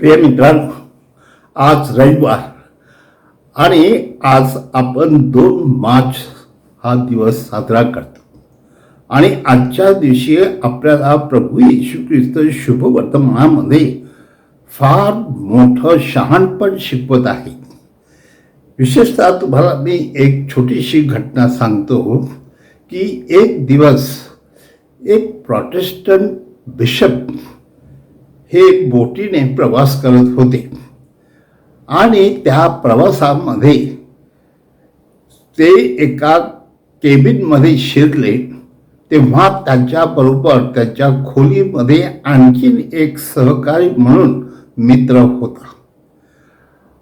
प्रिय मित्रांनो आज रविवार. आणि आज आपण दोन मार्च हा दिवस साजरा करतो. आणि आजच्या दिवशी आपल्याला प्रभू येशू ख्रिस्त शुभ वर्तमानामध्ये फार मोठं शहाणपण शिकवत आहे. विशेषतः तुम्हाला मी एक छोटीशी घटना सांगतो की एक दिवस एक प्रोटेस्टंट बिशप हे बोटीने प्रवास करत होते. आणि त्या प्रवासामध्ये ते एका केबिनमध्ये शिरले तेव्हा त्यांच्याबरोबर त्यांच्या खोलीमध्ये आणखीन एक सहकारी म्हणून मित्र होता.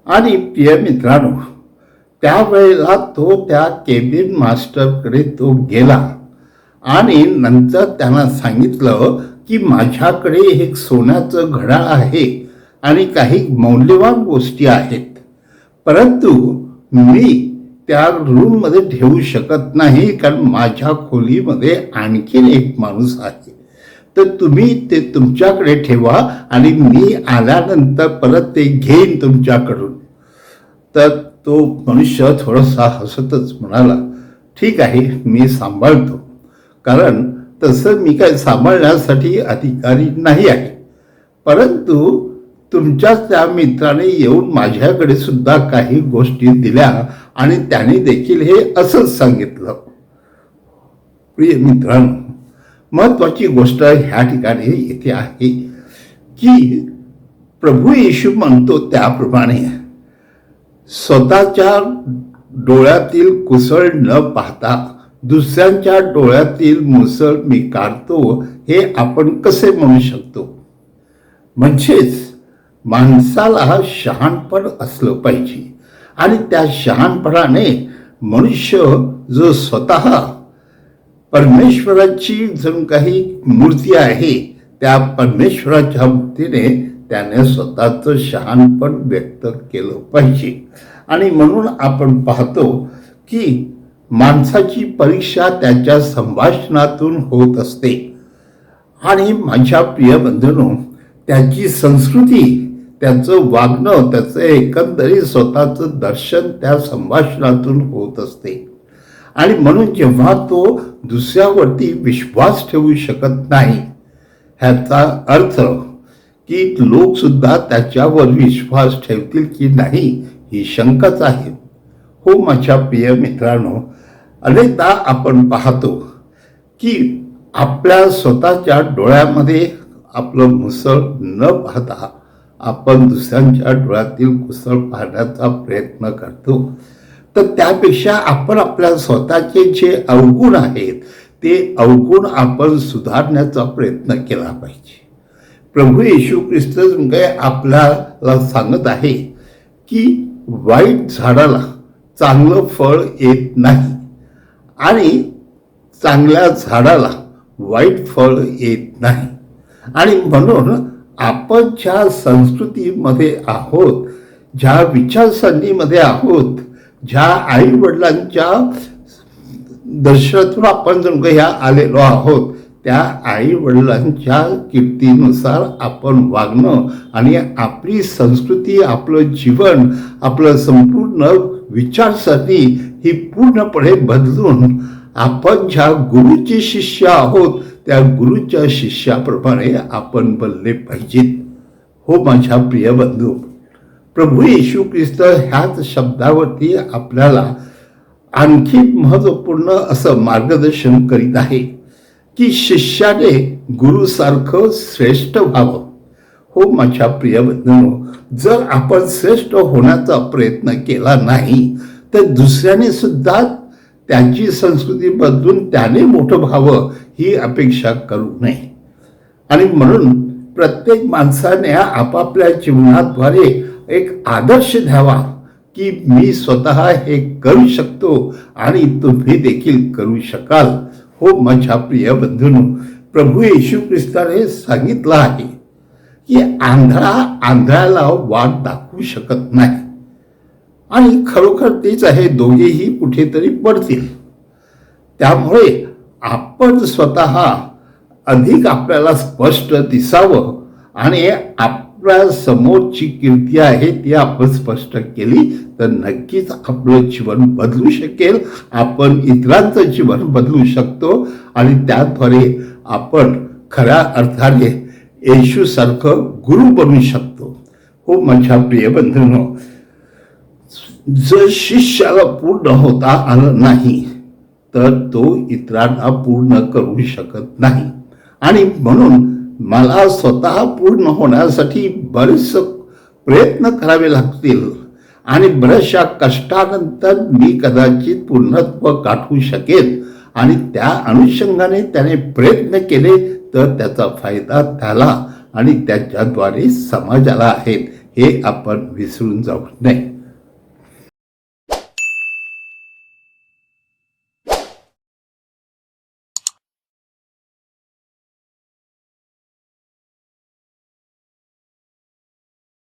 आणि प्रिय मित्रांनो त्यावेळेला तो त्या केबिन मास्टरकडे तो गेला आणि नंतर त्यांना सांगितलं की माझ्याकडे एक सोन्याचं घडा आहे आणि काही मौल्यवान गोष्टी आहेत. परंतु मी त्या रूममध्ये ठेवू शकत नाही कारण माझ्या खोलीमध्ये आणखीन एक माणूस आहे. तर तुम्ही ते तुमच्याकडे ठेवा आणि मी आल्यानंतर परत ते घेईन तुमच्याकडून. तर तो मनुष्य थोडासा हसतच म्हणाला ठीक आहे मी सांभाळतो. कारण तसं मी काय सांभाळण्यासाठी अधिकारी नाही आहे. परंतु तुमच्याच त्या मित्राने येऊन माझ्याकडे सुद्धा काही गोष्टी दिल्या आणि त्याने देखील हे असंच सांगितलं. प्रिय मित्रांनो महत्वाची गोष्ट ह्या ठिकाणी येथे आहे की प्रभू येशू म्हणतो त्याप्रमाणे स्वतःच्या डोळ्यातील कुसळ न पाहता दुसऱ्यांच्या डोळ्यातील मुसळ मी काढतो हे आपण कसे म्हणू शकतो? म्हणजेच माणसाला शहाणपण असलं पाहिजे. आणि त्या शहाणपणाने मनुष्य जो स्वतः परमेश्वराची जणू काही मूर्ती आहे त्या परमेश्वराच्या मूर्तीने त्याने स्वतःचं शहाणपण व्यक्त केलं पाहिजे. आणि म्हणून आपण पाहतो की माणसाची परीक्षा त्याच्या संभाषणातून होत असते. आणि माझ्या प्रिय बंधूंनो त्याची संस्कृती त्याचं वागणं त्याचं एकंदरीत स्वतःचं दर्शन त्या संभाषणातून होत असते. आणि म्हणून जेव्हा तो दुसऱ्यावरती विश्वास ठेवू शकत नाही ह्याचा अर्थ की लोकसुद्धा त्याच्यावर विश्वास ठेवतील की नाही ही शंकाच आहे. हो माझ्या प्रिय मित्रांनो अनेकदा आपण पाहतो की आपल्या स्वतःच्या डोळ्यामध्ये आपलं मुसळ न पाहता आपण दुसऱ्यांच्या डोळ्यातील कुसळ पाहण्याचा प्रयत्न करतो. तर त्यापेक्षा आपण आपल्या स्वतःचे जे अवगुण आहेत ते अवगुण आपण सुधारण्याचा प्रयत्न केला पाहिजे. प्रभू येशू ख्रिस्त म्हणजे आपल्याला सांगत आहे की वाईट झाडाला चांगलं फळ येत नाही. आणि चांगल्या झाडाला वाईट फळ येत नाही. आणि म्हणून आपण ज्या संस्कृतीमध्ये आहोत ज्या विचारसरणीमध्ये आहोत ज्या आई वडिलांच्या दर्शनातून आपण जर ह्या आलेलो आहोत त्या आई वडिलांच्या कीर्तीनुसार आपण वागणं आणि आपली संस्कृती आपलं जीवन आपलं संपूर्ण विचारसरणी ही पूर्णपणे बदलून आपण ज्या गुरुचे शिष्य आहोत त्या गुरुच्या शिष्याप्रमाणे आपण बनले पाहिजेत. हो माझ्या प्रिय बंधू प्रभू येशू ख्रिस्त ह्याच शब्दावरती आपल्याला आणखी महत्त्वपूर्ण असं मार्गदर्शन करीत आहे की शिष्याने गुरुसारखं श्रेष्ठ व्हावं. हो माझ्या प्रिय बंधू जर आपण श्रेष्ठ होण्याचा प्रयत्न केला नाही तर दुसऱ्याने सुद्धा त्याची संस्कृती बदलून त्याने मोठं व्हावं ही अपेक्षा करू नये. आणि म्हणून प्रत्येक माणसाने आपापल्या जीवनाद्वारे एक आदर्श द्यावा की मी स्वतः हे करू शकतो आणि तुम्ही देखील करू शकाल. हो माझ्या प्रिय बंधूंनो प्रभू येशू ख्रिस्ताने सांगितलं आहे की आंधळा आंधळ्याला वाट दाखवू शकत नाही. आणि खरोखर तेच आहे दोघेही कुठेतरी पडतील. त्यामुळे आपण स्वतः अधिक आपल्याला स्पष्ट दिसावं आणि आप आपल्या समोरची कीर्ती आहे ती आपण स्पष्ट केली तर नक्कीच आपलं जीवन बदलू शकेल. आपण इतरांचं जीवन बदलू शकतो आणि त्याद्वारे आपण खऱ्या अर्थाने येशूसारखं गुरु बनू शकतो. हो माझ्या प्रिय बंधूंनो जर शिष्याला पूर्ण होता आलं नाही तर तो इतरांना पूर्ण करू शकत नाही. आणि म्हणून मला स्वतः पूर्ण होण्यासाठी बरेच प्रयत्न करावे लागतील आणि बऱ्याचशा कष्टानंतर मी कदाचित पूर्णत्व गाठू शकेन आणि त्या अनुषंगाने त्याने प्रयत्न केले तर त्याचा फायदा त्याला आणि त्याच्याद्वारे समाजाला आहे हे आपण विसरून जाऊ नये.